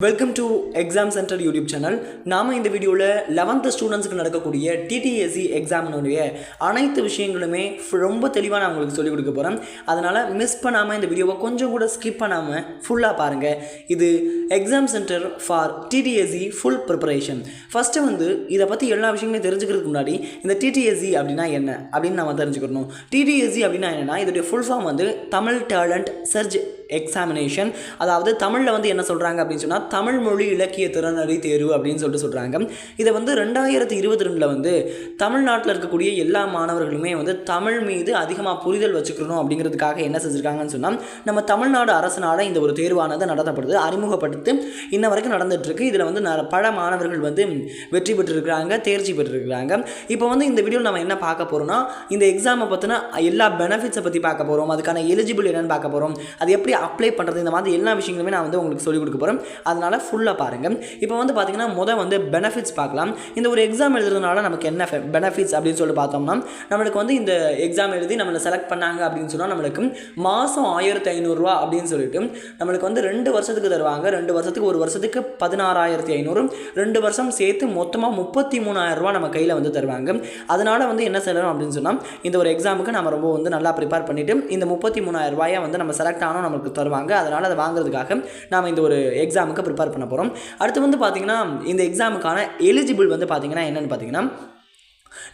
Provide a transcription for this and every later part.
Welcome to exam centre YouTube channel நாம இந்த வீடியோவில் லெவன்த்து ஸ்டூடெண்ட்ஸ்க்கு நடக்கக்கூடிய டிடிஎஸ்சி எக்ஸாமினுடைய அனைத்து விஷயங்களுமே ரொம்ப தெளிவாக நான் உங்களுக்கு சொல்லிக் கொடுக்க போகிறேன் அதனால் மிஸ் பண்ணாமல் இந்த வீடியோவை கொஞ்சம் கூட ஸ்கிப் பண்ணாமல் ஃபுல்லாக பாருங்கள் இது exam centre for TTSC full preparation first வந்து இதை பற்றி எல்லா விஷயங்களையும் தெரிஞ்சுக்கிறதுக்கு முன்னாடி இந்த டிடிஎஸ்சி அப்படின்னா என்ன? அப்படின்னு நம்ம தெரிஞ்சுக்கணும். டிடிஎஸ்சி அப்படின்னா என்னென்னா இதோடைய ஃபுல் ஃபார்ம் வந்து தமிழ் டேலண்ட் சர்ச் எக்ஸாமினேஷன் அதாவது தமிழில் வந்து என்ன சொல்கிறாங்க அப்படின்னு சொன்னால் தமிழ் மொழி இலக்கிய திறனறி தேர்வு அப்படின்னு சொல்லிட்டு சொல்கிறாங்க இதை வந்து ரெண்டாயிரத்தி இருபத்தி ரெண்டில் வந்து தமிழ்நாட்டில் இருக்கக்கூடிய எல்லா மாணவர்களுமே வந்து தமிழ் மீது அதிகமாக புரிதல் வச்சுக்கணும் அப்படிங்கிறதுக்காக என்ன செஞ்சுருக்காங்கன்னு சொன்னால் நம்ம தமிழ்நாடு அரசினால இந்த ஒரு தேர்வானது நடத்தப்படுது அறிமுகப்படுத்தி. இன்ன வரைக்கும் நடந்துகிட்ருக்கு இதில் வந்து ந- பல மாணவர்கள் வந்து வெற்றி பெற்றிருக்கிறாங்க தேர்ச்சி பெற்றிருக்கிறாங்க. இப்போ வந்து இந்த வீடியோவில் நம்ம என்ன பார்க்க போகிறோம்னா இந்த எக்ஸாமை பற்றின எல்லா பெனிஃபிட்ஸை பற்றி பார்க்க போகிறோம் அதுக்கான எலிஜிபிள் என்னென்னு பார்க்க போகிறோம் அது எப்படி அப்ளை பண்ணுறது இந்த மாதிரி எல்லா விஷயங்களுமே நான் வந்து உங்களுக்கு சொல்லிக் கொடுக்க போகிறேன் அதனால் ஃபுல்லாக பாருங்கள் இப்போ வந்து பார்த்தீங்கன்னா முதல் வந்து பெனிஃபிட்ஸ் பார்க்கலாம். இந்த ஒரு எக்ஸாம் எழுதுறதுனால நமக்கு என்ன பெனிஃபிட்ஸ் அப்படின்னு சொல்லிட்டு பார்த்தோம்னா நம்மளுக்கு வந்து இந்த எக்ஸாம் எழுதி நம்மளை செலக்ட் பண்ணாங்க அப்படின்னு சொன்னால் நம்மளுக்கு மாதம் ஆயிரத்தி ஐநூறுரூவா அப்படின்னு சொல்லிட்டு நம்மளுக்கு வந்து ரெண்டு வருஷத்துக்கு தருவாங்க. ரெண்டு வருஷத்துக்கு ஒரு வருஷத்துக்கு பதினாறாயிரத்தி ஐநூறு. ரெண்டு வருஷம் சேர்த்து மொத்தமாக முப்பத்தி மூணாயிரரூவா நம்ம கையில் வந்து தருவாங்க. அதனால் வந்து என்ன செய்யணும் அப்படின்னு சொன்னால் இந்த ஒரு எக்ஸாமுக்கு நம்ம ரொம்ப வந்து நல்லா ப்ரிப்பேர் பண்ணிவிட்டு இந்த முப்பத்தி மூணாயிரரூவாயை வந்து நம்ம செலக்ட் ஆனோம் நமக்கு தருவாங்க. அதனால் அதை வாங்குறதுக்காக நாம் இந்த ஒரு எக்ஸாமுக்கு ப்ரிப்பேர் பண்ண போகிறோம் அடுத்து வந்து பார்த்திங்கன்னா இந்த எக்ஸாமுக்கான எலிஜிபிள் வந்து பார்த்திங்கன்னா என்னென்னு பார்த்தீங்கன்னா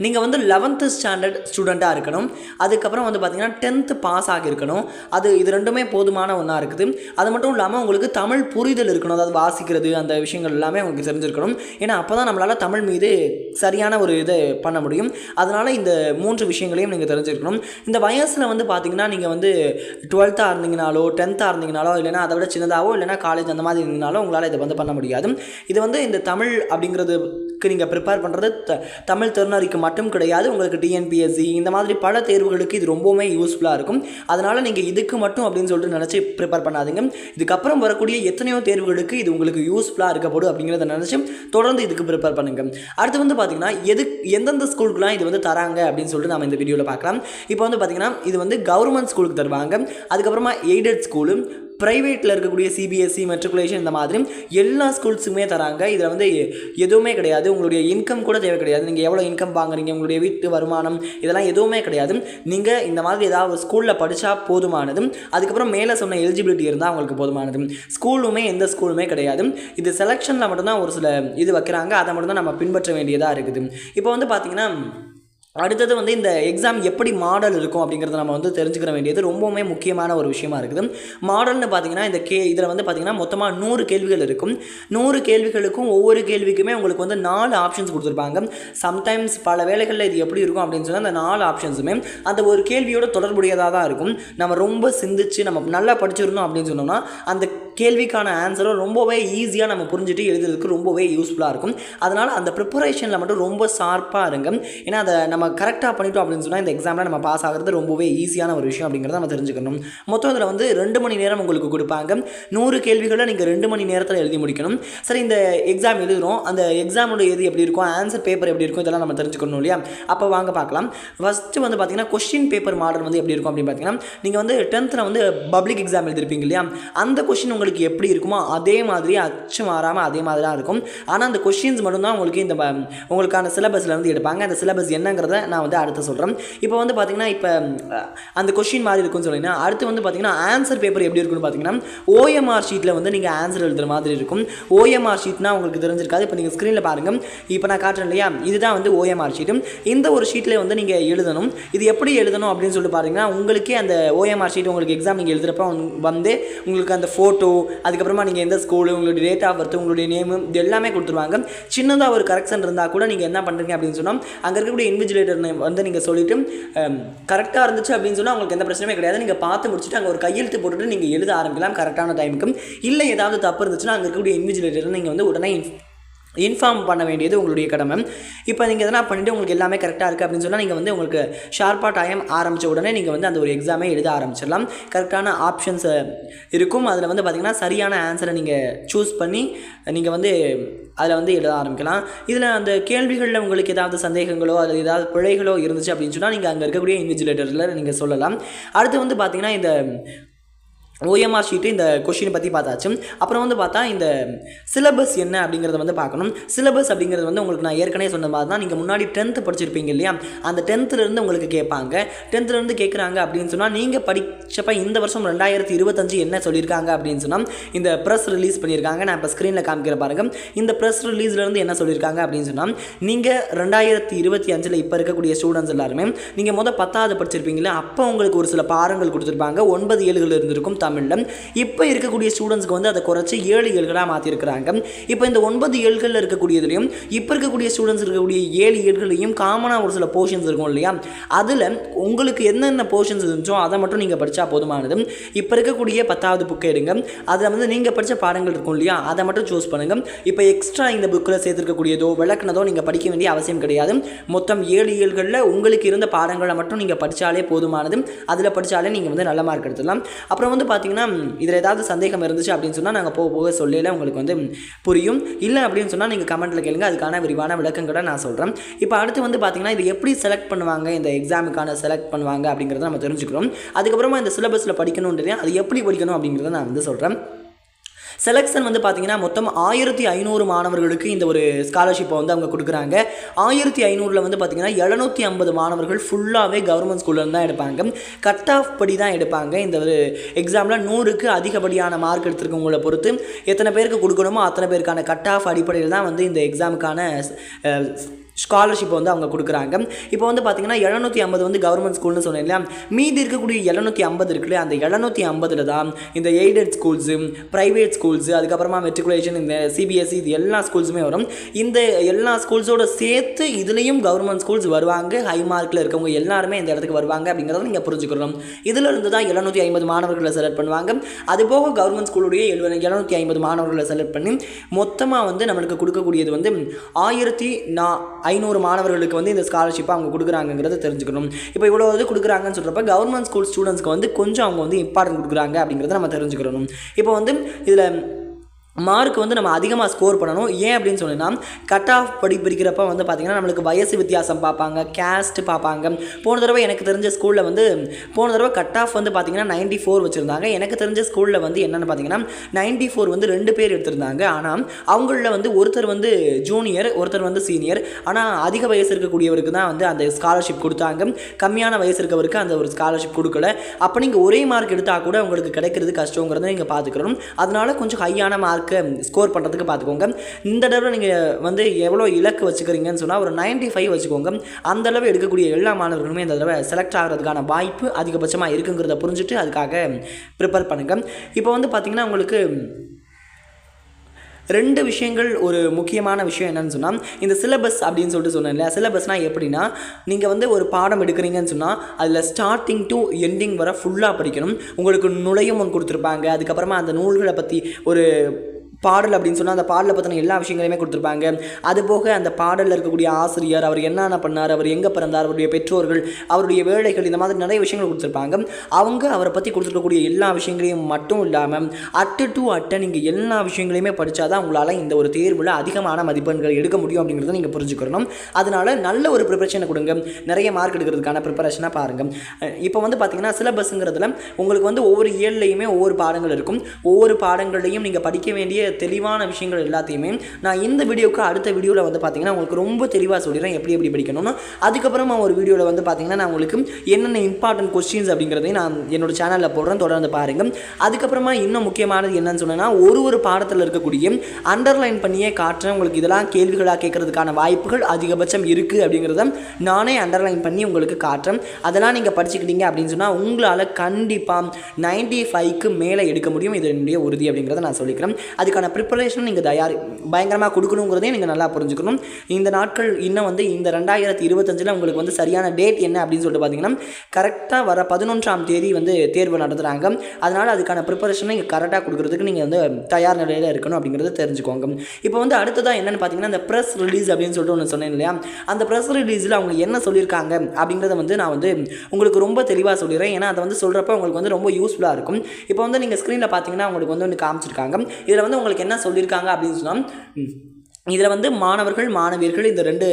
நீங்கள் வந்து லெவன்த்து ஸ்டாண்டர்ட் ஸ்டூடெண்ட்டாக இருக்கணும். அதுக்கப்புறம் வந்து பார்த்திங்கன்னா டென்த்து பாஸ் ஆகியிருக்கணும். அது இது ரெண்டுமே போதுமான ஒன்றா இருக்குது. அது மட்டும் இல்லாமல் உங்களுக்கு தமிழ் புரிதல் இருக்கணும். அதாவது வாசிக்கிறது அந்த விஷயங்கள் எல்லாமே உங்களுக்கு தெரிஞ்சிருக்கணும். ஏன்னா அப்போ தான் நம்மளால் தமிழ் மீது சரியான ஒரு இதை பண்ண முடியும். அதனால் இந்த மூன்று விஷயங்களையும் நீங்கள் தெரிஞ்சிருக்கணும். இந்த வயசில் வந்து பார்த்தீங்கன்னா நீங்கள் வந்து டுவெல்த்தாக இருந்தீங்கனாலோ டென்த்தாக இருந்தீங்கனாலோ இல்லைனா அதை விட சின்னதாகவோ இல்லைனா காலேஜ் அந்த மாதிரி இருந்தீங்கனாலோ உங்களால் இதை வந்து பண்ண முடியாது. இது வந்து இந்த தமிழ் அப்படிங்கிறது க்கு நீங்கள் ப்ரிப்பேர் பண்ணுறது த- தமிழ் திறனறிக்கு மட்டும் கிடையாது. உங்களுக்கு டிஎன்பிஎஸ்சி இந்த மாதிரி பல தேர்வுகளுக்கு இது ரொம்பவுமே யூஸ்ஃபுல்லாக இருக்கும். அதனால் நீங்கள் இதுக்கு மட்டும் அப்படின்னு சொல்லிட்டு நினச்சி ப்ரிப்பேர் பண்ணாதீங்க. இதுக்கப்புறம் வரக்கூடிய எத்தனையோ தேர்வுகளுக்கு இது உங்களுக்கு யூஸ்ஃபுல்லாக இருக்கப்படும் அப்படிங்கிறத நினச்சி தொடர்ந்து இதுக்கு ப்ரிப்பேர் பண்ணுங்க. அடுத்து வந்து பார்த்தீங்கன்னா எது எந்தெந்த ஸ்கூலுக்குலாம் இது வந்து தராங்க அப்படின்னு சொல்லிட்டு நம்ம இந்த வீடியோவில் பார்க்கலாம் இப்போ வந்து பார்த்தீங்கன்னா இது வந்து கவர்மெண்ட் ஸ்கூலுக்கு தருவாங்க. அதுக்கப்புறமா எய்டட் ஸ்கூலு ப்ரைவேட்டில் இருக்கக்கூடிய சிபிஎஸ்சி மெட்ரிகுலேஷன் இந்த மாதிரி எல்லா ஸ்கூல்ஸுமே தராங்க. இதில் வந்து எ- எதுவுமே கிடையாது. உங்களுடைய இன்கம் கூட தேவை கிடையாது. நீங்கள் எவ்வளோ இன்கம் வாங்குறீங்க உங்களுடைய வீட்டு வருமானம் இதெல்லாம் எதுவுமே கிடையாது. நீங்கள் இந்த மாதிரி ஏதாவது ஸ்கூலில் படித்தா போதுமானது அதுக்கப்புறம் மேலே சொன்ன எலிஜிபிலிட்டி இருந்தால் அவங்களுக்கு போதுமானது ஸ்கூலுமே எந்த ஸ்கூலுமே கிடையாது. இது செலெக்ஷனில் மட்டும்தான் ஒரு சில இது வைக்கிறாங்க. அதை மட்டும்தான் நம்ம பின்பற்ற வேண்டியதாக இருக்குது. இப்போ வந்து பார்த்திங்கன்னா அடுத்தது வந்து இந்த எக்ஸாம் எப்படி மாடல் இருக்கும் அப்படிங்கிறத நம்ம வந்து தெரிஞ்சுக்கிற வேண்டியது ரொம்பவுமே முக்கியமான ஒரு விஷயமா இருக்குது. மாடல்னு பார்த்தீங்கன்னா இந்த கே இதில் வந்து பார்த்தீங்கன்னா மொத்தமாக நூறு கேள்விகள் இருக்கும். நூறு கேள்விகளுக்கும் ஒவ்வொரு கேள்விக்குமே உங்களுக்கு வந்து நாலு ஆப்ஷன்ஸ் கொடுத்துருப்பாங்க. சம்டைம்ஸ் பல வேலைகளில் இது எப்படி இருக்கும் அப்படின்னு சொன்னால் அந்த நாலு ஆப்ஷன்ஸுமே அந்த ஒரு கேள்வியோட தொடர்புடையதாக தான் இருக்கும். நம்ம ரொம்ப சிந்திச்சு நம்ம நல்லா படிச்சிருந்தோம் அப்படின்னு சொன்னோம்னா அந்த கேள்விக்கான ஆன்சரும் ரொம்பவே ஈஸியாக நம்ம புரிஞ்சுட்டு எழுதுறதுக்கு ரொம்பவே யூஸ்ஃபுல்லாக இருக்கும். அதனால் அந்த ப்ரிப்பரேஷனில் மட்டும் ரொம்ப ஷார்ப்பாக இருங்க. ஏன்னா அதை நம்ம கரெக்டாக பண்ணிட்டோம் அப்படின்னு சொன்னால் இந்த எக்ஸாமில் நம்ம பாஸ் ஆகிறது ரொம்பவே ஈஸியான ஒரு விஷயம் அப்படிங்கிறத நம்ம தெரிஞ்சுக்கணும். மொத்தம் இதில் வந்து ரெண்டு மணி நேரம் உங்களுக்கு கொடுப்பாங்க. நூறு கேள்விகளை நீங்கள் ரெண்டு மணி நேரத்தில் எழுதி முடிக்கணும். சரி இந்த எக்ஸாம் எழுதுகிறோம் அந்த எக்ஸாமோட எது எப்படி இருக்கும்? ஆன்சர் பேப்பர் எப்படி இருக்கும்? இதெல்லாம் நம்ம தெரிஞ்சுக்கணும் இல்லையா? அப்போ வாங்க பார்க்கலாம். ஃபஸ்ட்டு வந்து பார்த்தீங்கன்னா கொஸ்டின் பேப்பர் மாடல் வந்து எப்படி இருக்கும் அப்படின்னு பார்த்தீங்கன்னா நீங்கள் வந்து டென்த்தில் வந்து பப்ளிக் எக்ஸாம் எழுதிருப்பீங்க இல்லையா? அந்த கொஸ்டின் உங்களுக்கு எப்படி இருக்குமோ அதே மாதிரி அச்சு மாறாமல் அதே மாதிரி தான் இருக்கும். ஆனால் அந்த கொஸ்டின்ஸ் மட்டும்தான் உங்களுக்கு இந்த உங்களுக்கான சிலபஸில் வந்து எடுப்பாங்க. அந்த சிலபஸ் என்னங்கிறத நான் வந்து அடுத்து சொல்கிறேன் இப்போ வந்து பார்த்தீங்கன்னா இப்போ அந்த கொஸ்டின் மாதிரி இருக்கும்னு சொன்னீங்கன்னா அடுத்து வந்து பார்த்தீங்கன்னா ஆன்சர் பேப்பர் எப்படி இருக்குன்னு பார்த்தீங்கன்னா ஓஎம்ஆர் ஷீட்டில் வந்து நீங்கள் ஆன்சர் எழுதுகிற மாதிரி இருக்கும். ஓஎம்ஆர் ஷீட்னா உங்களுக்கு தெரிஞ்சிருக்காது. இப்போ நீங்கள் ஸ்க்ரீனில் பாருங்கள் இப்போ நான் காட்டுறேன் இல்லையா? இதுதான் வந்து ஓஎம்ஆர் ஷீட்டு இந்த ஒரு ஷீட்டில் வந்து நீங்கள் எழுதணும். இது எப்படி எழுதணும் அப்படின்னு சொல்லிட்டு பார்த்தீங்கன்னா உங்களுக்கே அந்த ஓஎம்ஆர் ஷீட் உங்களுக்கு எக்ஸாம் நீங்கள் எழுதுகிறப்ப வந்து உங்களுக்கு அந்த ஃபோட்டோ அதுக்கப்புறமா நீங்கள் எந்த ஸ்கூலு உங்களுடைய டேட் ஆஃப் பர்த் உங்களுடைய நேமு இது எல்லாமே கொடுத்துருவாங்க. சின்னதாக ஒரு கரெக்ஷன் இருந்தால் கூட நீங்கள் என்ன பண்ணுறீங்க அப்படின்னு சொன்னால் அங்கே இருக்கக்கூடிய இன்விஜிலேட்டர் வந்து நீங்கள் சொல்லிட்டு கரெக்டாக இருந்துச்சு அப்படின்னு சொன்னால் உங்களுக்கு எந்த பிரச்சனையுமே கிடையாது. நீங்கள் பார்த்து முடிச்சுட்டு அங்கே ஒரு கையெழுத்து போட்டுட்டு நீங்கள் எழுத ஆரம்பிக்கலாம். கரெக்டான டைமுக்கு இல்லை ஏதாவது தப்பு இருந்துச்சுன்னா அங்கே இருக்கக்கூடிய இன்விஜிலேட்டர் நீங்கள் வந்து உடனே இன்ஃபார்ம் பண்ண வேண்டியது உங்களுடைய கடமை. இப்போ நீங்கள் எதனா பண்ணிவிட்டு உங்களுக்கு எல்லாமே கரெக்டாக இருக்குது அப்படின்னு சொன்னால் நீங்கள் வந்து உங்களுக்கு ஷார்ப்பாக டைம் ஆரம்பித்த உடனே நீங்கள் வந்து அந்த ஒரு எக்ஸாமே எழுத ஆரம்பிச்சிடலாம். கரெக்டான ஆப்ஷன்ஸ் இருக்கும். அதில் வந்து பார்த்திங்கன்னா சரியான ஆன்சரை நீங்கள் சூஸ் பண்ணி நீங்கள் வந்து அதில் வந்து எழுத ஆரம்பிக்கலாம். இதில் அந்த கேள்விகளில் உங்களுக்கு ஏதாவது சந்தேகங்களோ அல்லது ஏதாவது பிழைகளோ இருந்துச்சு அப்படின்னு சொன்னால் நீங்கள் அங்கே இருக்கக்கூடிய இன்விஜிலேட்டரில் நீங்கள் சொல்லலாம். அடுத்து வந்து பார்த்திங்கன்னா இந்த ஓஎம்ஆர் ஷீட்டு இந்த கொஷினை பற்றி பார்த்தாச்சு. அப்புறம் வந்து பார்த்தா இந்த சிலபஸ் என்ன அப்படிங்கிறத வந்து பார்க்கணும். சிலபஸ் அப்படிங்கிறது வந்து உங்களுக்கு நான் ஏற்கனவே சொன்ன மாதிரி தான் நீங்கள் முன்னாடி டென்த்து படிச்சிருப்பீங்க இல்லையா? அந்த டென்த்துலேருந்து உங்களுக்கு கேட்பாங்க. டென்த்துலேருந்து கேட்குறாங்க அப்படின்னு சொன்னால் நீங்கள் படித்தப்ப இந்த வருஷம் ரெண்டாயிரத்தி இருபத்தஞ்சு என்ன சொல்லியிருக்காங்க அப்படின்னு சொன்னால் இந்த ப்ரெஸ் ரிலீஸ் பண்ணியிருக்காங்க. நான் இப்போ ஸ்க்ரீனில் காமிக்கிற பாருங்க. இந்த ப்ரெஸ் ரிலீஸ்லேருந்து என்ன சொல்லியிருக்காங்க அப்படின்னு சொன்னால் நீங்கள் ரெண்டாயிரத்தி இருபத்தி அஞ்சில் இப்போ இருக்கக்கூடிய ஸ்டூடெண்ட்ஸ் எல்லாருமே நீங்கள் மொதல் பத்தாவது படிச்சிருப்பீங்களா அப்போ உங்களுக்கு ஒரு சில பாடங்கள் கொடுத்துருப்பாங்க. ஒன்பது ஏழுகள் இருந்திருக்கும். தமிழில் இப்போ இருக்கக்கூடிய ஸ்டூடெண்ட்ஸ்க்கு வந்து அதை குறைச்சி ஏழு ஏழுகளாக மாற்றிருக்கிறாங்க இப்போ இந்த ஒன்பது ஏழுகளில் இருக்கக்கூடியதுலையும் இப்போ இருக்கக்கூடிய ஸ்டூடெண்ட்ஸ் இருக்கக்கூடிய ஏழு ஏழுகளையும் காமனாக ஒரு சில போர்ஷன்ஸ் இருக்கும் இல்லையா? அதில் உங்களுக்கு என்னென்ன போர்ஷன்ஸ் இருந்துச்சோ அதை மட்டும் நீங்கள் படித்தா போதுமானது. இப்போ இருக்கக்கூடிய பத்தாவது புக்கை எடுங்க. அதில் வந்து நீங்கள் படித்த பாடங்கள் இருக்கும் இல்லையா? அதை மட்டும் சூஸ் பண்ணுங்கள் இப்போ எக்ஸ்ட்ரா இந்த புக்கில் சேர்த்துருக்கக்கூடியதோ விளக்குனதோ நீங்கள் படிக்க வேண்டிய அவசியம் கிடையாது. மொத்தம் ஏழு ஏழுகளில் உங்களுக்கு இருந்த பாடங்களை மட்டும் நீங்கள் படித்தாலே போதுமானது. அதில் படித்தாலே நீங்கள் வந்து நல்ல மார்க் எடுத்துடலாம். அப்புறம் வந்து பார்த்தீங்கன்னா இதில் ஏதாவது சந்தேகம் இருந்துச்சு அப்படின்னு சொன்னால் நாங்கள் போக போக சொல்லல உங்களுக்கு வந்து புரியும். இல்லை அப்படின்னு சொன்னால் நீங்கள் கமெண்ட்டில் கேளுங்க அதுக்கான விரிவான விளக்கங்களை நான் சொல்கிறேன் இப்போ அடுத்து வந்து பார்த்தீங்கன்னா இது எப்படி செலக்ட் பண்ணுவாங்க இந்த எக்ஸாமுக்கான செலக்ட் பண்ணுவாங்க அப்படிங்கிறத நம்ம தெரிஞ்சுக்கிறோம். அதுக்கப்புறமா இந்த சிலபஸில் படிக்கணுன்றது அது எப்படி படிக்கணும் அப்படிங்கிறத நான் வந்து சொல்கிறேன் செலெக்ஷன் வந்து பார்த்தீங்கன்னா மொத்தம் ஆயிரத்தி ஐநூறு மாணவர்களுக்கு இந்த ஒரு ஸ்காலர்ஷிப்பை வந்து அவங்க கொடுக்குறாங்க. ஆயிரத்தி ஐநூறில் வந்து பார்த்தீங்கன்னா எழுநூற்றி ஐம்பது மாணவர்கள் ஃபுல்லாகவே கவர்மெண்ட் ஸ்கூல்லேருந்து தான் எடுப்பாங்க. கட் ஆஃப் படி தான் எடுப்பாங்க. இந்த ஒரு எக்ஸாமில் நூறுக்கு அதிகப்படியான மார்க் எடுத்திருக்கவங்கள பொறுத்து எத்தனை பேருக்கு கொடுக்கணுமோ அத்தனை பேருக்கான கட் ஆஃப் அடிப்படையில் தான் வந்து இந்த எக்ஸாமுக்கான ஸ்காலர்ஷிப் வந்து அவங்க கொடுக்குறாங்க. இப்போ வந்து பார்த்தீங்கன்னா எழுநூற்றி ஐம்பது வந்து கவர்மெண்ட் ஸ்கூல்னு சொன்னேன் இல்லையா? மீதி இருக்கக்கூடிய எழுநூற்றி ஐம்பது இருக்குல்ல அந்த எழுநூற்றி ஐம்பதில் தான் இந்த எய்டட் ஸ்கூல்ஸு ப்ரைவேட் ஸ்கூல்ஸு அதுக்கப்புறமா மெட்ரிகுலேஷன் இந்த சிபிஎஸ்சி இது எல்லா ஸ்கூல்ஸுமே வரும். இந்த எல்லா ஸ்கூல்ஸோட சேர்த்து இதுலேயும் கவர்மெண்ட் ஸ்கூல்ஸ் வருவாங்க. ஹை மார்க்கில் இருக்கவங்க எல்லாருமே இந்த இடத்துக்கு வருவாங்க அப்படிங்கிறத நீங்கள் புரிஞ்சுக்கணும். இதில் இருந்து தான் எழுநூற்றி ஐம்பது மாணவர்களை செலக்ட் பண்ணுவாங்க. அது போக கவர்மெண்ட் ஸ்கூலுடைய எழுபது எழுநூற்றி ஐம்பது மாணவர்களை செலக்ட் பண்ணி மொத்தமாக வந்து நம்மளுக்கு கொடுக்கக்கூடியது வந்து ஆயிரத்தி நா ஐநூறு மாணவர்களுக்கு வந்து இந்த ஸ்காலர்ஷிப்பை அவங்க கொடுக்குறாங்கங்கிறத தெரிஞ்சுக்கணும். இப்போ இவ்வளோ இது கொடுக்குறாங்கன்னு சொல்கிறப்ப கவர்மெண்ட் ஸ்கூல் ஸ்டூடெண்ட்ஸ்க்கு வந்து கொஞ்சம் அவங்க வந்து இம்பார்ட்டன்ட் கொடுக்குறாங்க அப்படிங்கிறத நம்ம தெரிஞ்சுக்கணும். இப்போ வந்து இதில் மார்க் வந்து நம்ம அதிகமாக ஸ்கோர் பண்ணணும். ஏன் அப்படின்னு சொன்னீங்கன்னா கட் ஆஃப் படி பிரிக்கிறப்ப வந்து பார்த்திங்கன்னா நம்மளுக்கு வயசு வித்தியாசம் பார்ப்பாங்க கேஸ்ட் பார்ப்பாங்க. போன தடவை எனக்கு தெரிஞ்ச ஸ்கூலில் வந்து போன தடவை கட் ஆஃப் வந்து பார்த்திங்கன்னா நைன்டி ஃபோர் வச்சுருந்தாங்க. எனக்கு தெரிஞ்ச ஸ்கூலில் வந்து என்னென்னு பார்த்தீங்கன்னா நைன்டி ஃபோர் வந்து ரெண்டு பேர் எடுத்திருந்தாங்க. ஆனால் அவங்களில் வந்து ஒருத்தர் வந்து ஜூனியர் ஒருத்தர் வந்து சீனியர் ஆனால் அதிக வயசு இருக்கக்கூடியவருக்கு தான் வந்து அந்த ஸ்காலர்ஷிப் கொடுத்தாங்க. கம்மியான வயசு இருக்கவருக்கு அந்த ஒரு ஸ்காலர்ஷிப் கொடுக்கல. அப்போ நீங்கள் ஒரே மார்க் எடுத்தால் கூட உங்களுக்கு கிடைக்கிறது கஷ்டங்கிறத நீங்கள் பார்த்துக்கணும் அதனால் கொஞ்சம் ஹையான மார்க் மார்க்கு ஸ்கோர் பண்ணுறதுக்கு பார்த்துக்கோங்க. இந்த தடவை நீங்கள் வந்து எவ்வளோ இலக்கு வச்சுக்கிறீங்கன்னு சொன்னால் ஒரு நைன்ட்டி ஃபைவ் வச்சுக்கோங்க. அந்த அளவு எடுக்கக்கூடிய எல்லா மாணவர்களுமே இந்த தடவை செலக்ட் ஆகிறதுக்கான வாய்ப்பு அதிகபட்சமாக இருக்குங்கிறத புரிஞ்சுட்டு அதுக்காக ப்ரிப்பேர் பண்ணுங்கள் இப்போ வந்து பார்த்திங்கன்னா உங்களுக்கு ரெண்டு விஷயங்கள் ஒரு முக்கியமான விஷயம் என்னென்னு சொன்னால் இந்த சிலபஸ் அப்படின்னு சொல்லிட்டு சொன்னேன் இல்லையா சிலபஸ்னால் எப்படின்னா நீங்கள் வந்து ஒரு பாடம் எடுக்கிறீங்கன்னு சொன்னால் அதில் ஸ்டார்டிங் டு எண்டிங் வர ஃபுல்லாக படிக்கணும். உங்களுக்கு நுழையும் ஒன்று கொடுத்துருப்பாங்க. அதுக்கப்புறமா அந்த நூல்களை பற்றி ஒரு பாடல் அப்படின்னு சொன்னால் அந்த பாடலை பற்றின எல்லா விஷயங்களையுமே கொடுத்துருப்பாங்க. அது போக அந்த பாடலில் இருக்கக்கூடிய ஆசிரியர் அவர் என்னென்ன பண்ணார் அவர் எங்கே பிறந்தார் அவருடைய பெற்றோர்கள் அவருடைய வேலைகள் இந்த மாதிரி நிறைய விஷயங்கள் கொடுத்துருப்பாங்க. அவங்க அவரை பற்றி கொடுத்துருக்கக்கூடிய எல்லா விஷயங்களையும் மட்டும் இல்லாமல் அட்டு டு அட்டை நீங்கள் எல்லா விஷயங்களையுமே படித்தா தான் உங்களால் இந்த ஒரு தேர்வில் அதிகமான மதிப்பெண்கள் எடுக்க முடியும் அப்படிங்கிறத நீங்கள் புரிஞ்சுக்கணும். அதனால் நல்ல ஒரு ப்ரிப்பரேஷனை கொடுங்க. நிறைய மார்க் எடுக்கிறதுக்கான ப்ரிப்பரேஷனாக பாருங்கள் இப்போ வந்து பார்த்தீங்கன்னா சிலபஸ்ங்கிறதுல உங்களுக்கு வந்து ஒவ்வொரு இயல்லையுமே ஒவ்வொரு பாடங்கள் இருக்கும். ஒவ்வொரு பாடங்களையும் நீங்கள் படிக்க வேண்டிய தெளிவான விஷயங்கள் எல்லாத்தையுமே நான் இந்த வீடியோக்கு அடுத்த வீடியோவில் வந்து பார்த்தீங்கன்னா உங்களுக்கு ரொம்ப தெளிவாக சொல்லிடுறேன் எப்படி எப்படி படிக்கணும்னு. அதுக்கப்புறமா ஒரு வீடியோவில் வந்து பார்த்தீங்கன்னா நான் உங்களுக்கு என்னென்ன இம்பார்ட்டன்ட் கொஸ்டின்ஸ் அப்படிங்கிறதையும் நான் என்னோட சேனலில் போடுறேன். தொடர்ந்து பாருங்கள் அதுக்கப்புறமா இன்னும் முக்கியமானது என்னன்னு சொன்னேன்னா ஒரு ஒரு பாடத்தில் இருக்கக்கூடிய அண்டர்லைன் பண்ணியே காட்டுறேன். உங்களுக்கு இதெல்லாம் கேள்விகளாக கேட்கறதுக்கான வாய்ப்புகள் அதிகபட்சம் இருக்குது அப்படிங்கிறத நானே அண்டர்லைன் பண்ணி உங்களுக்கு காட்டுறேன். அதெல்லாம் நீங்கள் படிச்சுக்கிட்டீங்க அப்படின்னு சொன்னால் உங்களால் கண்டிப்பாக நைன்டி ஃபைவ்க்கு மேலே எடுக்க முடியும். இது என்னுடைய உறுதி அப்படிங்கிறத நான் சொல்லிக்கிறேன். அதுக்கு அதுக்கான ப்ரிப்பரேஷன் நீங்கள் தயார் பயங்கரமாக கொடுக்கணுங்கிறதையும் நீங்கள் நல்லா புரிஞ்சுக்கணும். இந்த நாட்கள் இன்னும் வந்து இந்த ரெண்டாயிரத்தி இருபத்தஞ்சில் உங்களுக்கு வந்து சரியான டேட் என்ன அப்படின்னு சொல்லிட்டு பார்த்தீங்கன்னா கரெக்டாக வர பதினொன்றாம் தேதி வந்து தேர்வு நடத்துகிறாங்க அதனால் அதுக்கான ப்ரிப்பரேஷனை நீங்கள் கரெக்டாக கொடுக்குறதுக்கு நீங்கள் வந்து தயார் நிலையில் இருக்கணும் அப்படிங்கிறத தெரிஞ்சுக்கோங்க. இப்போ வந்து அடுத்ததாக என்னென்னு பார்த்தீங்கன்னா இந்த ப்ரெஸ் ரிலீஸ் அப்படின்னு சொல்லிட்டு ஒன்று சொன்னேன் இல்லையா? அந்த ப்ரெஸ் ரிலீஸில் அவங்க என்ன சொல்லியிருக்காங்க அப்படிங்கிறத வந்து நான் வந்து உங்களுக்கு ரொம்ப தெளிவாக சொல்லிடுறேன். ஏன்னா அதை வந்து சொல்கிறப்ப உங்களுக்கு வந்து ரொம்ப யூஸ்ஃபுல்லாக இருக்கும். இப்போ வந்து நீங்கள் ஸ்க்ரீனில் பார்த்தீங்கன்னா உங்களுக்கு வந்து ஒன்று காமிச்சிருக்காங்க. இதில் வந்து உங்களுக்கு என்ன சொல்லியிருக்காங்க அப்படின்னு சொன்னால் இதில் வந்து மாணவர்கள் மாணவியர்கள் இந்த ரெண்டு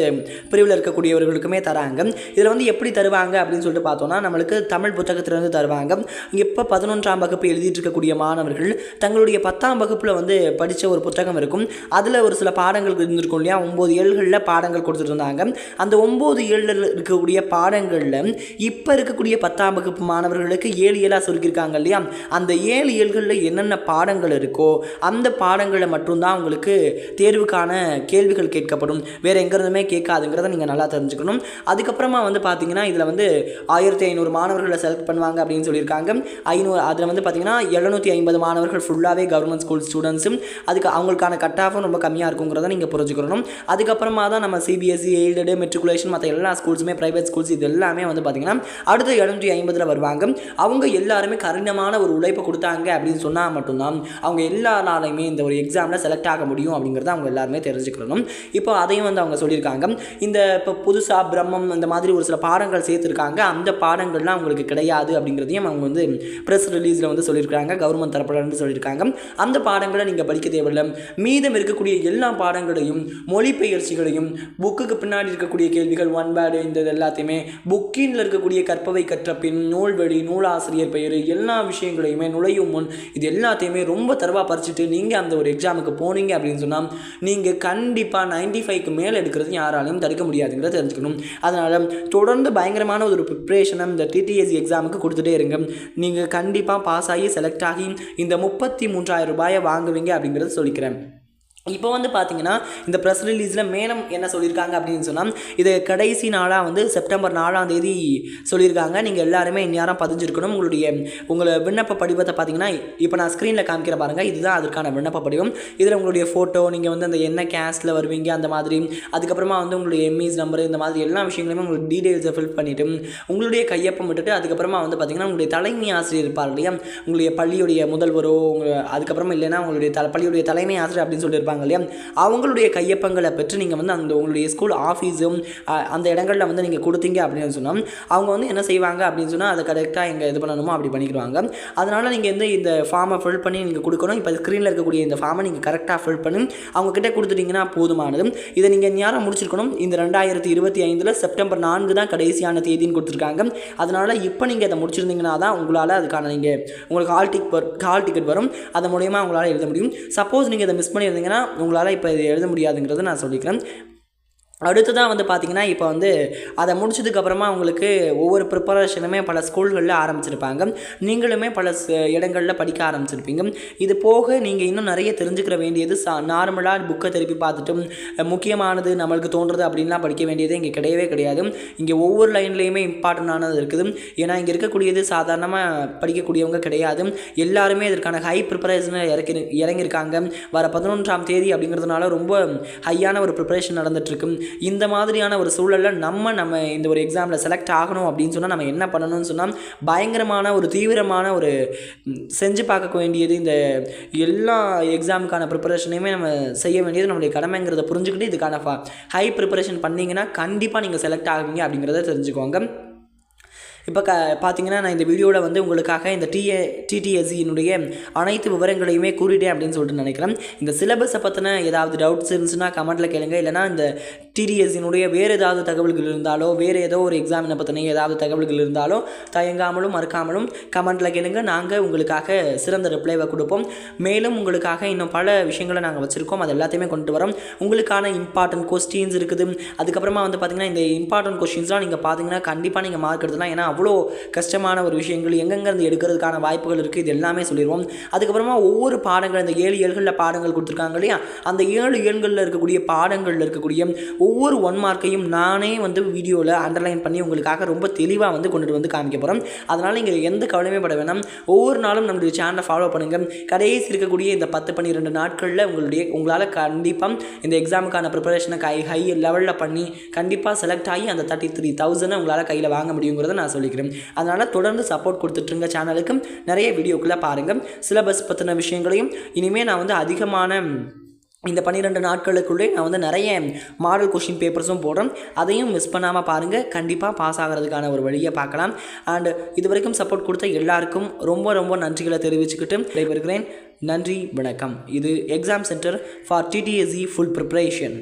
பிரிவில் இருக்கக்கூடியவர்களுக்குமே தராங்க. இதில் வந்து எப்படி தருவாங்க அப்படின்னு சொல்லிட்டு பார்த்தோன்னா நம்மளுக்கு தமிழ் புத்தகத்திலேருந்து தருவாங்க. இப்போ பதினொன்றாம் வகுப்பு எழுதிட்டு இருக்கக்கூடிய மாணவர்கள் தங்களுடைய பத்தாம் வகுப்பில் வந்து படித்த ஒரு புத்தகம் இருக்கும். அதில் ஒரு சில பாடங்கள் இருந்திருக்கும் இல்லையா? ஒம்பது ஏழுகளில் பாடங்கள் கொடுத்துருந்தாங்க அந்த ஒம்பது ஏழில் இருக்கக்கூடிய பாடங்களில் இப்போ இருக்கக்கூடிய பத்தாம் வகுப்பு மாணவர்களுக்கு ஏழு ஏழாக சொல்லியிருக்காங்க இல்லையா? அந்த ஏழு ஏழுகளில் என்னென்ன பாடங்கள் இருக்கோ அந்த பாடங்களை மட்டும்தான் அவங்களுக்கு தேர்வுக்கான கேள்விகள் கேட்கப்படும். வேறு எங்கேருந்துமே கேட்காதுங்கிறத நீங்கள் நல்லா தெரிஞ்சுக்கணும். அதுக்கப்புறமா வந்து பார்த்தீங்கன்னா இதில் வந்து ஆயிரத்தி ஐநூறு மாணவர்களை செலக்ட் பண்ணுவாங்க அப்படின்னு சொல்லியிருக்காங்க. ஐநூறு அதில் வந்து பார்த்தீங்கன்னா எழுநூற்றி ஐம்பது மாணவர்கள் ஃபுல்லாகவே கவர்மெண்ட் ஸ்கூல் ஸ்டூடெண்ட்ஸும் அதுக்கு அவங்களுக்கான கட் ஆஃபும் ரொம்ப கம்மியாக இருக்குங்கிறத நீங்கள் புரிஞ்சுக்கணும். அதுக்கப்புறமா தான் நம்ம சிபிஎஸ்சி எய்டடு மெட்ரிகுலேஷன் மற்ற எல்லா ஸ்கூல்ஸுமே ப்ரைவேட் ஸ்கூல்ஸ் இது எல்லாமே வந்து பார்த்தீங்கன்னா அடுத்த எழுநூற்றி ஐம்பதில் வருவாங்க. அவங்க எல்லாருமே கடினமான ஒரு உழைப்பை கொடுத்தாங்க அப்படின்னு சொன்னால் மட்டும்தான் அவங்க எல்லாராலையுமே இந்த ஒரு எக்ஸாமில் செலக்ட் ஆக முடியும் அப்படிங்கிறத அவங்க எல்லாருமே தெரிஞ்சுக்கிறணும் இப்போ அதையும் வந்து அவங்க சொல்லியிருக்காங்க. இந்த இப்போ புதுசாக பிரம்மம் இந்த மாதிரி ஒரு சில பாடங்கள் சேர்த்துருக்காங்க. அந்த பாடங்கள்லாம் அவங்களுக்கு கிடையாது அப்படிங்கிறதையும் அவங்க வந்து ப்ரெஸ் ரிலீஸில் வந்து சொல்லியிருக்காங்க கவர்மெண்ட் தரப்படன்னு சொல்லியிருக்காங்க. அந்த பாடங்களை நீங்கள் படிக்க தேவையில்லை. மீதம் இருக்கக்கூடிய எல்லா பாடங்களையும் மொழிபெயர்ச்சிகளையும் புக்குக்கு பின்னாடி இருக்கக்கூடிய கேள்விகள் ஒன் பேடு இந்த இது எல்லாத்தையுமே புக்கின்ல இருக்கக்கூடிய கற்பவை கற்ற பின் நூல்வழி நூலாசிரியர் பெயர் எல்லா விஷயங்களையுமே நுழையும் முன் இது எல்லாத்தையுமே ரொம்ப தரவாக பறிச்சுட்டு நீங்கள் அந்த ஒரு எக்ஸாமுக்கு போனீங்க அப்படின்னு சொன்னால் நீங்கள் கண்டிப்பாக நைன்டி ஃபைவ்க்கு மேலே எடுக்கிறது யாராலையும் தடுக்க முடியாதுங்கிறத தெரிஞ்சுக்கணும். அதனால் தொடர்ந்து பயங்கரமான ஒரு ப்ரிப்ரேஷனை இந்த டிடிஎஸ்சி எக்ஸாமுக்கு கொடுத்துட்டே இருங்க. நீங்கள் கண்டிப்பாக பாஸ் ஆகி செலக்ட் ஆகி இந்த முப்பத்தி மூன்றாயிரம் ரூபாயை வாங்குவீங்க அப்படிங்கிறத சொல்லிக்கிறேன். இப்போ வந்து பார்த்தீங்கன்னா இந்த ப்ரெஸ் ரிலீஸில் மேலும் என்ன சொல்லியிருக்காங்க அப்படின்னு சொன்னால் இது கடைசி நாளாக வந்து செப்டம்பர் நாலாம் தேதி சொல்லியிருக்காங்க நீங்கள் எல்லாருமே இந்நேரம் பதிஞ்சிருக்கணும். உங்களுடைய உங்களை விண்ணப்ப படிவத்தை பார்த்தீங்கன்னா இப்போ நான் ஸ்க்ரீனில் காமிக்கிற பாருங்கள் இதுதான் அதற்கான விண்ணப்ப படிவம். இதில் உங்களுடைய ஃபோட்டோ நீங்கள் வந்து அந்த என்ன கேஸ்ட்டில் வருவீங்க அந்த மாதிரி. அதுக்கப்புறமா வந்து உங்களுடைய எம்இஸ் நம்பர் இந்த மாதிரி எல்லா விஷயங்களுமே உங்களுக்கு டீட்டெயில்ஸை ஃபில் பண்ணிவிட்டு உங்களுடைய கையொப்பம் விட்டுட்டு அதுக்கப்புறமா வந்து பார்த்தீங்கன்னா உங்களுடைய தலைமை ஆசிரியர் இருப்பார் இல்லையா? உங்களுடைய பள்ளியுடைய முதல்வரோ உங்கள் அதுக்கப்புறமா இல்லைன்னா உங்களுடைய த பள்ளியுடைய தலைமை ஆசிரியர் அப்படின்னு சொல்லியிருப்பாங்க. இல்லையா? அவங்களுடைய கையொப்பங்களை பெற்று நீங்கள் வந்து அந்த உங்களுடைய ஸ்கூல் ஆஃபீஸும் அந்த இடங்களில் வந்து நீங்கள் கொடுத்தீங்க அப்படின்னு சொன்னால் அவங்க வந்து என்ன செய்வாங்க அப்படின்னு சொன்னால் அதை கரெக்டாக எங்கே இது பண்ணணுமோ அப்படி பண்ணிக்கிடுவாங்க. அதனால் நீங்கள் வந்து இந்த ஃபார்மை ஃபில் பண்ணி நீங்கள் கொடுக்கணும். இப்போ ஸ்க்ரீனில் இருக்கக்கூடிய இந்த ஃபார்மை நீங்கள் கரெக்டாக ஃபில் பண்ணி அவங்க கொடுத்துட்டிங்கன்னா போதுமானது. இதை நீங்கள் நேரம் முடிச்சிருக்கணும். இந்த ரெண்டாயிரத்தி இருபத்தி ஐந்தில் செப்டம்பர் நான்கு தான் கடைசியான தேதின்னு கொடுத்துருக்காங்க. அதனால் இப்போ நீங்கள் அதை முடிச்சிருந்தீங்கன்னா தான் உங்களால் அதுக்கான நீங்கள் உங்களுக்கு ஹால் டிக் ஹால் டிக்கெட் வரும். அது மூலயமா உங்களால் எழுத முடியும். சப்போஸ் நீங்கள் இதை மிஸ் பண்ணியிருந்தீங்கன்னா உங்களால் இப்போ இது எழுத முடியாதுங்கிறத நான் சொல்லிக்கிறேன். அடுத்ததாக வந்து பார்த்திங்கன்னா இப்போ வந்து அதை முடிச்சதுக்கப்புறமா உங்களுக்கு ஒவ்வொரு ப்ரிப்பரேஷனுமே பல ஸ்கூல்களில் ஆரம்பிச்சிருப்பாங்க. நீங்களுமே பல ச- இடங்களில் படிக்க ஆரம்பிச்சிருப்பீங்க. இது போக நீங்கள் இன்னும் நிறைய தெரிஞ்சுக்கிற வேண்டியது சா நார்மலாக புக்கை திருப்பி பார்த்துட்டு முக்கியமானது நம்மளுக்கு தோன்றது அப்படின்லாம் படிக்க வேண்டியது இங்கே கிடையவே கிடையாது. இங்கே ஒவ்வொரு லைன்லேயுமே இம்பார்ட்டண்டானது இருக்குது. ஏன்னா இங்கே இருக்கக்கூடியது சாதாரணமாக படிக்கக்கூடியவங்க கிடையாது. எல்லாருமே இதற்கான ஹை ப்ரிப்பரேஷனை இறக்கி இறங்கியிருக்காங்க. வர பதினொன்றாம் தேதி அப்படிங்கிறதுனால ரொம்ப ஹையான ஒரு ப்ரிப்பரேஷன் நடந்துகிட்ருக்கு இந்த மாதிரியான ஒரு சூழலில் நம்ம நம்ம இந்த ஒரு எக்ஸாமில் செலக்ட் ஆகணும் அப்படின்னு சொன்னால் நம்ம என்ன பண்ணணும்னு சொன்னால் பயங்கரமான ஒரு தீவிரமான ஒரு செஞ்சு பார்க்க வேண்டியது இந்த எல்லா எக்ஸாமுக்கான ப்ரிப்பரேஷனையுமே நம்ம செய்ய வேண்டியது நம்மளுடைய கடமைங்கிறத புரிஞ்சுக்கிட்டு இதுக்கான ஹை ப்ரிப்பரேஷன் பண்ணிங்கன்னா கண்டிப்பாக நீங்கள் செலக்ட் ஆகுவீங்க அப்படிங்கிறத தெரிஞ்சுக்கோங்க. இப்போ க பார்த்தீங்கன்னா நான் இந்த வீடியோவில் வந்து உங்களுக்காக இந்த டிஏ டிடிஎஸ்சியினுடைய அனைத்து விவரங்களையுமே கூறிட்டேன் அப்படின்னு சொல்லிட்டு நினைக்கிறேன். இந்த சிலபஸை பற்றின ஏதாவது டவுட்ஸ் இருந்துச்சுன்னா கமெண்ட்டில் கேளுங்க. இல்லைனா இந்த டிடிஎஸ்சியினுடைய வேறு ஏதாவது தகவல்கள் இருந்தாலோ வேறு ஏதோ ஒரு எக்ஸாமினை பற்றின ஏதாவது தகவல்கள் இருந்தாலோ தயங்காமலும் மறுக்காமலும் கமெண்ட்டில் கேளுங்க. நாங்கள் உங்களுக்காக சிறந்த ரிப்ளைவை கொடுப்போம். மேலும் உங்களுக்காக இன்னும் பல விஷயங்களை நாங்கள் வச்சுருக்கோம். அது எல்லாத்தையுமே கொண்டு வரோம். உங்களுக்கான இம்பார்ட்டன்ட் கொஸ்டின்ஸ் இருக்குது. அதுக்கப்புறமா வந்து பார்த்திங்கன்னா இந்த இம்பார்ட்டன்ட் கொஸ்டின்ஸ்லாம் நீங்கள் பார்த்தீங்கன்னா கண்டிப்பாக நீங்கள் மார்க் எடுத்துலாம் ஏன்னா அவ்வளோ கஷ்டமான ஒரு விஷயங்கள் எங்கெங்கேருந்து எடுக்கிறதுக்கான வாய்ப்புகள் இருக்குது இது எல்லாமே சொல்லிடுவோம் அதுக்கப்புறமா ஒவ்வொரு பாடங்கள் இந்த ஏழு ஏழ்களில் பாடங்கள் கொடுத்துருக்காங்க இல்லையா? அந்த ஏழு ஏழ்களில் இருக்கக்கூடிய பாடங்களில் இருக்கக்கூடிய ஒவ்வொரு ஒன் மார்க்கையும் நானே வந்து வீடியோவில் அண்டர்லைன் பண்ணி உங்களுக்காக ரொம்ப தெளிவாக வந்து கொண்டுட்டு வந்து காமிக்க போகிறோம் அதனால் நீங்கள் எந்த கவலையுமே பட வேணாம். ஒவ்வொரு நாளும் நம்மளுடைய சேனலை ஃபாலோ பண்ணுங்கள் கடைசி இருக்கக்கூடிய இந்த பத்து பன்னிரெண்டு நாட்களில் உங்களுடைய உங்களால் கண்டிப்பாக இந்த எக்ஸாமுக்கான ப்ரிப்பரேஷனை கை ஹை லெவலில் பண்ணி கண்டிப்பாக செலக்ட் ஆகி அந்த தேர்ட்டி த்ரீ தௌசண்டை உங்களால் கையில் வாங்க முடியுங்கிறத நான் சொல்லிக்கிறேன். அதனால் தொடர்ந்து சப்போர்ட் கொடுத்துட்ருங்க சேனலுக்கு நிறைய வீடியோக்குள்ளே பாருங்கள் சிலபஸ் பற்றின விஷயங்களையும் இனிமேல் நான் வந்து அதிகமான இந்த பன்னிரெண்டு நாட்களுக்குள்ளே நான் வந்து நிறைய மாடல் கொஷின் பேப்பர்ஸும் போடுறேன். அதையும் மிஸ் பண்ணாமல் பாருங்கள் கண்டிப்பாக பாஸ் ஆகிறதுக்கான ஒரு வழியை பார்க்கலாம். அண்டு இது வரைக்கும் சப்போர்ட் கொடுத்த எல்லாருக்கும் ரொம்ப ரொம்ப நன்றிகளை தெரிவிச்சுக்கிட்டு விடைபெறுகிறேன். நன்றி வணக்கம். இது exam centre for TTSC full preparation